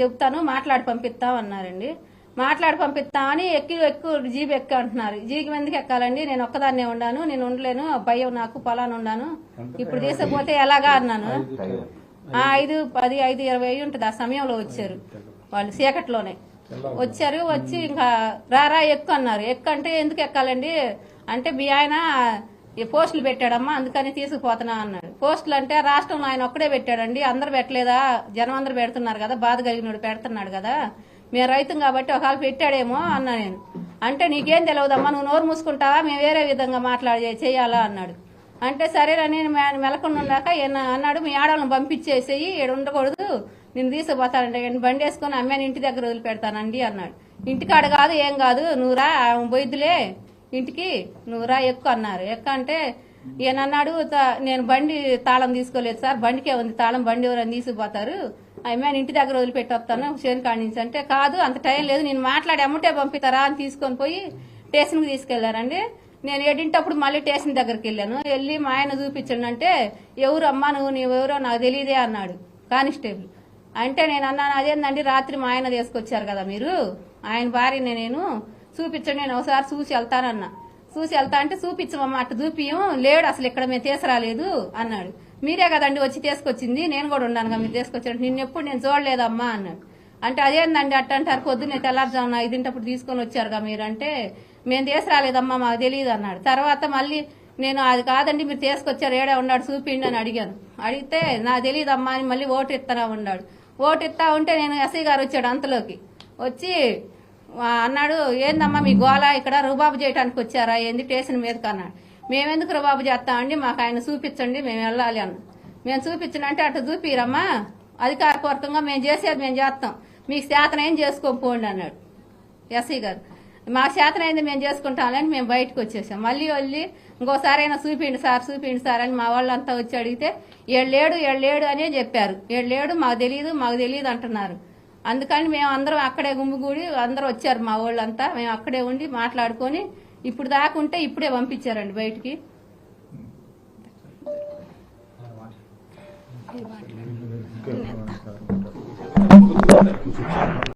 చెప్తాను మాట్లాడి పంపిస్తాం అన్నారండి. మాట్లాడి పంపిస్తామని ఎక్కి ఎక్కువ జీబు ఎక్కి అంటున్నారు. జీకి ఎందుకు ఎక్కాలండి నేను ఒక్కదాన్నే ఉండాను నేను ఉండలేను భయం నాకు పొలాన్ని ఉండాను. ఇప్పుడు తీసుకుపోతే ఎలాగా అన్నాను? ఆ, ఐదు పది ఐదు ఇరవై అయి ఉంటుంది ఆ సమయంలో వచ్చారు. వాళ్ళు చీకట్లోనే. వచ్చారు వచ్చి ఇంకా రారా ఎక్కు అన్నారు. ఎక్కు అంటే ఎందుకు ఎక్కాలండి? అంటే మీ ఆయన పోస్టులు పెట్టాడమ్మా అందుకని తీసుకుపోతున్నా అన్నాడు. పోస్టులు అంటే రాష్ట్రంలో ఆయన ఒక్కడే పెట్టాడండి అందరు పెట్టలేదా? జనం అందరు పెడుతున్నారు కదా బాధ కలిగినోడు పెడుతున్నాడు కదా. మేము రైతం కాబట్టి ఒకవేళ పెట్టాడేమో అన్నా నేను. అంటే నీకేం తెలియదమ్మా నువ్వు నోరు మూసుకుంటావా? మేము వేరే విధంగా మాట్లాడే చేయాలా అన్నాడు. అంటే సరేనని నేను మెలకుండా ఉన్నాక అన్నాడు మీ ఆడవాళ్ళని పంపించేసేయి ఈడ ఉండకూడదు నేను తీసుకుపోతానంటే నేను బండి వేసుకొని అమ్మాయిని ఇంటి దగ్గర వదిలిపెడతానండి అన్నాడు. ఇంటికాడ కాదు ఏం కాదు నువ్వు రా పోయిద్దులే ఇంటికి నువ్వు రా ఎక్కువ అన్నారు. ఎక్క అంటే ఈయనన్నాడు నేను బండి తాళం తీసుకోలేదు సార్ బండికే ఉంది తాళం బండి ఎవరైనా తీసుకుపోతారు. ఆమె ఇంటి దగ్గర వదిలిపెట్టి వస్తాను చేను కాడి నుంచి అంటే కాదు అంత టైం లేదు నేను మాట్లాడి అమ్ముటే పంపిస్తారా అని తీసుకొని పోయి స్టేషన్కి తీసుకెళ్ళారండి. నేను ఏడింటప్పుడు మళ్ళీ స్టేషన్ దగ్గరికి వెళ్ళాను. వెళ్ళి మా ఆయన చూపించండి అంటే ఎవరు అమ్మా నువ్వు నీవెవరో నాకు తెలియదే అన్నాడు కానిస్టేబుల్. అంటే నేను అన్నాను అదేందండి రాత్రి మా ఆయన తీసుకొచ్చారు కదా మీరు ఆయన భార్యని నేను చూపించండి నేను ఒకసారి చూసి వెళ్తానన్నా. చూసి వెళ్తా అంటే చూపించమమ్మా అట్ట చూపియం లేడు అసలు ఇక్కడ మేము తీసుకురాలేదు అన్నాడు. మీరే కదండి వచ్చి తీసుకొచ్చింది నేను కూడా ఉన్నాను కదా మీరు తీసుకొచ్చారు. నిన్న ఎప్పుడు నేను చూడలేదమ్మా అన్నాడు. అంటే అదేందండి అట్ట అంటారు పొద్దున్నే తెల్లారుజామున ఐదింటప్పుడు తీసుకొని వచ్చారుగా మీరు అంటే మేము తీసుకురాలేదమ్మా మాకు తెలియదు అన్నాడు. తర్వాత మళ్ళీ నేను అది కాదండి మీరు తీసుకొచ్చారు ఏడా ఉన్నాడు చూపిండి అని అడిగాను. అడిగితే నా తెలియదమ్మా అని మళ్ళీ ఓటు ఇస్తానా ఉన్నాడు ఓటు ఇస్తా ఉంటే నేను ఎస్ఐ గారు వచ్చాడు అంతలోకి. వచ్చి అన్నాడు. ఏందమ్మా మీ గోళ ఇక్కడ రుబాబు చేయడానికి వచ్చారా? ఏంది స్టేషన్ మీదకి? అన్నాడు. మేమెందుకు రుబాబు చేస్తామండి? మాకు ఆయన చూపించండి మేము వెళ్ళాలి అన్న మేము చూపించనంటే అటు చూపిరమ్మా అధికారపూర్వకంగా మేము చేసేది మేము చేస్తాం. మీకు శాతన ఏం చేసుకోకపోండి అన్నాడు ఎస్ఐ గారు. మా శాతన అయింది మేము చేసుకుంటామని మేము బయటకు వచ్చేసాం. మళ్ళీ వెళ్ళి ఇంకోసారి అయినా చూపిండి సార్ చూపిండి సార్ అని మా వాళ్ళంతా వచ్చి అడిగితే ఏడు లేడు లేడు అనే చెప్పారు. ఏడు లేడు మాకు తెలియదు మాకు తెలియదు అంటున్నారు. అందుకని మేము అందరం అక్కడే గుమ్మిగూడి అందరూ వచ్చారు మా వాళ్ళంతా. మేము అక్కడే ఉండి మాట్లాడుకొని ఇప్పుడు దాకా ఉంటే ఇప్పుడే పంపించారండి బయటికి. ఇంకా